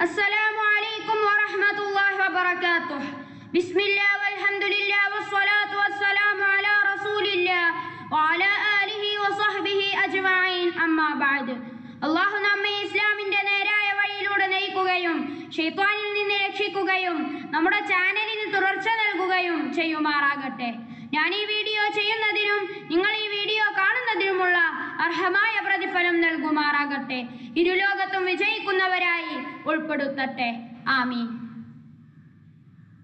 السلام عليكم ورحمة الله وبركاته بسم الله والحمد لله والصلاة والسلام على رسول الله وعلى آله وصحبه أجمعين أما بعد അള്ളാഹു നമ്മെ ഇസ്ലാമിന്റെ നേരായ വഴിയിലൂടെ നയിക്കുകയും ഷെയ്ത്വാനിൽ നിന്ന് രക്ഷിക്കുകയും നമ്മുടെ ചാനലിന് തുടർച്ച നൽകുകയും ചെയ്യുമാറാകട്ടെ ഞാൻ ഈ വീഡിയോ ചെയ്യുന്നതിനും നിങ്ങൾ ഈ വീഡിയോ കാണുന്നതിനുമുള്ള അർഹമായ പ്രതിഫലം നൽകുമാറാകട്ടെ ഇരുലോകത്തും വിജയിക്കുന്നവരായി ഉൾപ്പെടുത്തട്ടെ. ആമീൻ.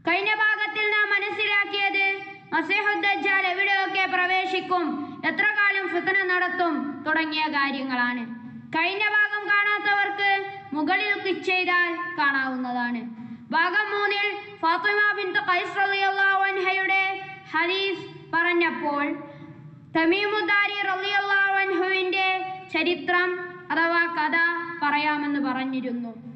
കഴിഞ്ഞ ഭാഗത്തിൽ നാം മനസ്സിലാക്കിയത് മസീഹുദ്ദാൽ എവിടെയൊക്കെ പ്രവേശിക്കും എത്ര കാലം ഫിത്തന നടത്തും തുടങ്ങിയ കാര്യങ്ങളാണ്. കഴിഞ്ഞ ഭാഗം കാണാത്തവർക്ക് മുകളിൽ ക്ലിക്ക് ചെയ്താൽ കാണാവുന്നതാണ്. ഭാഗം മൂന്നിൽ ഫാത്തിമ ബിൻ ഖൈസ് റളിയല്ലാഹു അൻഹയുടെ ഹദീസ് പറഞ്ഞപ്പോൾ തമീമുദ്ദാരി റളിയല്ലാഹു അൻഹുവിന്റെ ചരിത്രം അഥവാ കഥ പറയാമെന്ന് പറഞ്ഞിരുന്നു.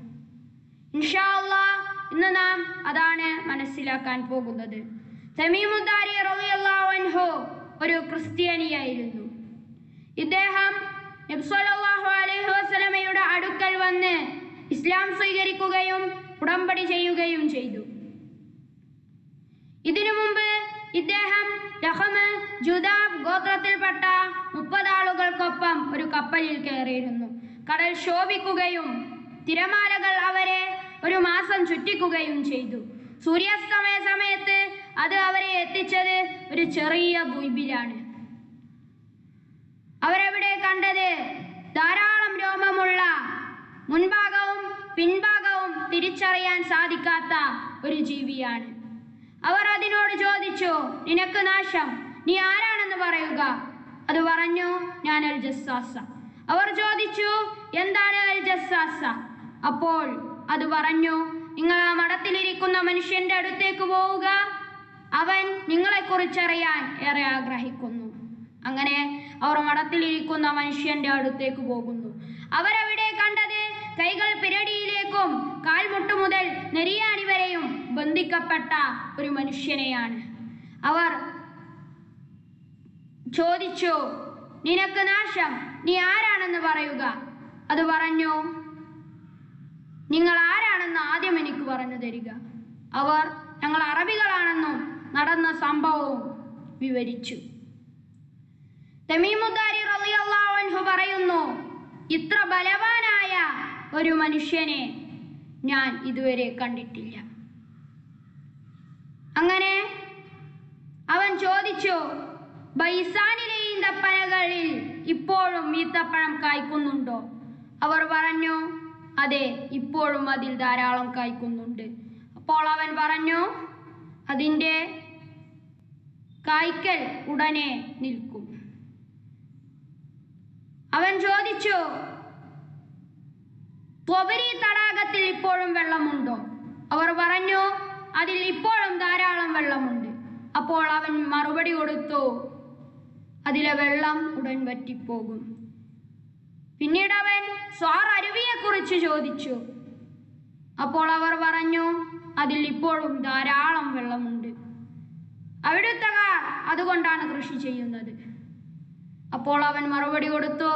ഇൻഷാ അല്ലാഹ് ഇന്ന് നാം അതാണ് മനസ്സിലാക്കാൻ പോകുന്നത്. തമീമുദ്ദാരി റളിയല്ലാഹു ഒരു ക്രിസ്ത്യാനിയായിരുന്നു. ഇദ്ദേഹം നബി സല്ലല്ലാഹു അലൈഹി അടുക്കൽ വന്ന് ഇസ്ലാം സ്വീകരിക്കുകയും ഉടമ്പടി ചെയ്യുകയും ചെയ്തു. ഇതിനു മുമ്പ് ഇദ്ദേഹം ലഹമ് ജുദാബ് ഗോത്രത്തിൽപ്പെട്ട മുപ്പത് ആളുകൾക്കൊപ്പം ഒരു കപ്പലിൽ കയറിയിരുന്നു. കടൽ ശോഭിക്കുകയും തിരമാലകൾ അവരെ ഒരു മാസം ചുറ്റിക്കുകയും ചെയ്തു. സൂര്യാസ്തമയ സമയത്ത് അത് അവരെ എത്തിച്ചത് ഒരു ചെറിയ ദ്വീപിലാണ്. അവരവിടെ കണ്ടത്? ധാരാളം രോമമുള്ള മുൻഭാഗവും പിൻഭാഗവും തിരിച്ചറിയാൻ സാധിക്കാത്ത ഒരു ജീവിയാണ്. അവർ അതിനോട് ചോദിച്ചു നിനക്ക് നാശം. നീ ആരാണെന്ന് പറയുക? അത് പറഞ്ഞു ഞാൻ അൽ ജസ്സാസ അവർ ചോദിച്ചു എന്താണ് അൽ ജസ്സാസ അപ്പോൾ അത് പറഞ്ഞു നിങ്ങൾ ആ മഠത്തിലിരിക്കുന്ന മനുഷ്യന്റെ അടുത്തേക്ക് പോവുക. അവൻ നിങ്ങളെക്കുറിച്ചറിയാൻ ഏറെ ആഗ്രഹിക്കുന്നു. അങ്ങനെ അവർ മഠത്തിലിരിക്കുന്ന മനുഷ്യന്റെ അടുത്തേക്ക് പോകുന്നു. അവരവിടെ കണ്ടത് കൈകൾ പിരടിയിലേക്കും കാൽമുട്ട് മുതൽ നെരിയാണി വരെയും ബന്ധിക്കപ്പെട്ട ഒരു മനുഷ്യനെയാണ്. അവർ ചോദിച്ചു നിനക്ക് നാശം? നീ ആരാണെന്ന് പറയുക? അത് പറഞ്ഞു നിങ്ങൾ ആദ്യം എനിക്ക് പറഞ്ഞു തരിക. അവർ ഞങ്ങൾ അറബികളാണെന്നും നടന്ന സംഭവവും വിവരിച്ചു. തമീമുദ്ദാരി റളിയല്ലാഹു പറയുന്നു ഇത്ര ബലവാനായ ഒരു മനുഷ്യനെ ഞാൻ ഇതുവരെ കണ്ടിട്ടില്ല. അങ്ങനെ അവൻ ചോദിച്ചു ബൈസാനിലെ ഈന്തപ്പനകളിൽ ഇപ്പോഴും ഈത്തപ്പഴം കായ്ക്കുന്നുണ്ടോ? അവർ പറഞ്ഞു അതെ ഇപ്പോഴും അതിൽ ധാരാളം കായ്ക്കുന്നുണ്ട്. അപ്പോൾ അവൻ പറഞ്ഞു അതിന്റെ കായ്ക്കൽ ഉടനെ നിൽക്കും. അവൻ ചോദിച്ചു ത്വബരി തടാകത്തിൽ ഇപ്പോഴും വെള്ളമുണ്ടോ? അവർ പറഞ്ഞു അതിൽ ഇപ്പോഴും ധാരാളം വെള്ളമുണ്ട്. അപ്പോൾ അവൻ മറുപടി കൊടുത്തു അതിലെ വെള്ളം ഉടൻ വറ്റിപ്പോകും. പിന്നീട് അവൻ സ്വാർ അരുവിയെ കുറിച്ച് ചോദിച്ചു. അപ്പോൾ അവർ പറഞ്ഞു അതിൽ ഇപ്പോഴും ധാരാളം വെള്ളമുണ്ട്. അവിടുത്തുകാർ അതുകൊണ്ടാണ് കൃഷി ചെയ്യുന്നത്. അപ്പോൾ അവൻ മറുപടി കൊടുത്തു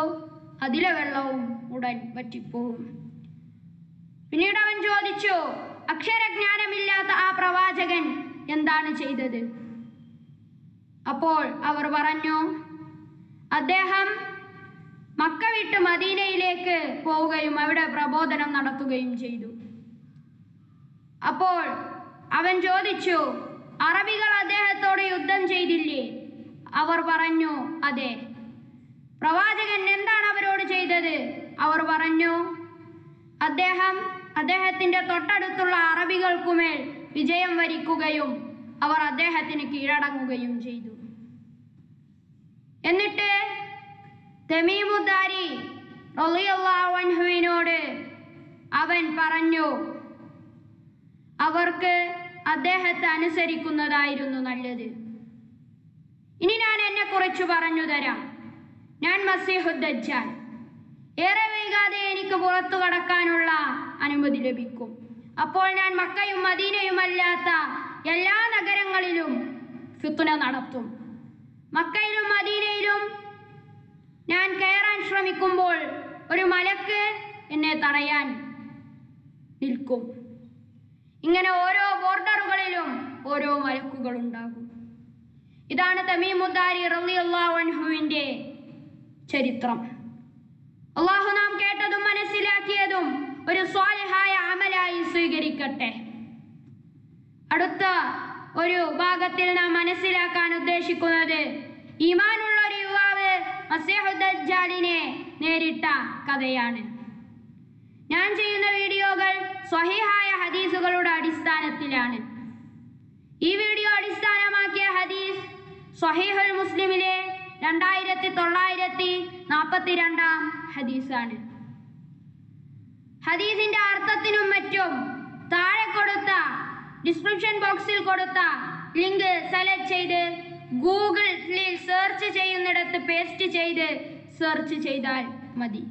അതിലെ വെള്ളവും ഉടൻ പറ്റിപ്പോകും പിന്നീട് അവൻ ചോദിച്ചു അക്ഷരജ്ഞാനമില്ലാത്ത ആ പ്രവാചകൻ എന്താണ് ചെയ്തത്? അപ്പോൾ അവർ പറഞ്ഞു അദ്ദേഹം മക്ക വിട്ട് മദീനയിലേക്ക് പോവുകയും അവിടെ പ്രബോധനം നടത്തുകയും ചെയ്തു. അപ്പോൾ അവൻ ചോദിച്ചു അറബികൾ അദ്ദേഹത്തോട് യുദ്ധം ചെയ്തില്ലേ? അവർ പറഞ്ഞു അതെ. പ്രവാചകൻ എന്താണ് അവരോട് ചെയ്തത്? അവർ പറഞ്ഞു അദ്ദേഹം അദ്ദേഹത്തിന്റെ തൊട്ടടുത്തുള്ള അറബികൾക്കുമേൽ വിജയം വരിക്കുകയും അവർ അദ്ദേഹത്തിന് കീഴടങ്ങുകയും ചെയ്തു. എന്നിട്ട് തെമീമുദ്ദാരി അവൻ പറഞ്ഞു അവർക്ക് അദ്ദേഹത്തെ അനുസരിക്കുന്നതായിരുന്നു നല്ലത്. ഇനി ഞാൻ എന്നെ കുറിച്ച് പറഞ്ഞു തരാം. ഞാൻ മസീഹുദ്ദാൽ ഏറെ വൈകാതെ എനിക്ക് പുറത്തു കടക്കാനുള്ള അനുമതി ലഭിക്കും. അപ്പോൾ ഞാൻ മക്കയും മദീനയും അല്ലാത്ത എല്ലാ നഗരങ്ങളിലും ഫിത്തുന നടത്തും. മക്കയിലും മദീനയിലും ഞാൻ കയറാൻ ശ്രമിക്കുമ്പോൾ ഒരു മലക്ക് എന്നെ തടയാൻ നിൽക്കും. ഇങ്ങനെ ഓരോ ബോർഡറുകളിലും ഓരോ മലക്കുകൾ ഉണ്ടാകും ഇതാണ് തമീമുദ്ദാരി അൻഹുവിന്റെ ചരിത്രം. അള്ളാഹു നാം കേട്ടതും മനസ്സിലാക്കിയതും ഒരു സ്വാലിഹായ അമലായി സ്വീകരിക്കട്ടെ. അടുത്ത ഒരു ഭാഗത്തിൽ നാം മനസ്സിലാക്കാൻ ഉദ്ദേശിക്കുന്നത് ഈമാനുള്ള ഒരു മസീഹുദ്ദാലിനെ നേരിട്ട കഥയാണ്. ഞാൻ ചെയ്യുന്ന വീഡിയോകൾ സ്വഹിഹായ ഹദീസുകളുടെ അടിസ്ഥാനത്തിലാണ്. ഈ വീഡിയോ അടിസ്ഥാനമാക്കിയ ഹദീസ് സ്വഹീഹുൽ മുസ്ലിമിലെ രണ്ടായിരത്തി തൊള്ളായിരത്തി നാൽപ്പത്തി രണ്ടാം ഹദീസാണ്. ഹദീസിന്റെ അർത്ഥത്തിനും മറ്റും താഴെ കൊടുത്ത ഡിസ്ക്രിപ്ഷൻ ബോക്സിൽ കൊടുത്ത ലിങ്ക് സെലക്ട് ചെയ്ത് ഗൂഗിളിൽ സെർച്ച് ചെയ്യുന്നിടത്ത് പേസ്റ്റ് ചെയ്ത് സെർച്ച് ചെയ്താൽ മതി.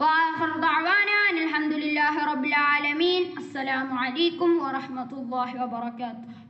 അലഹമുല്ലാ റബുലാലമീൻ അസ്സലാമലൈക്കും വാഹമത്തല്ലാഹി വാബർക്കാത്തു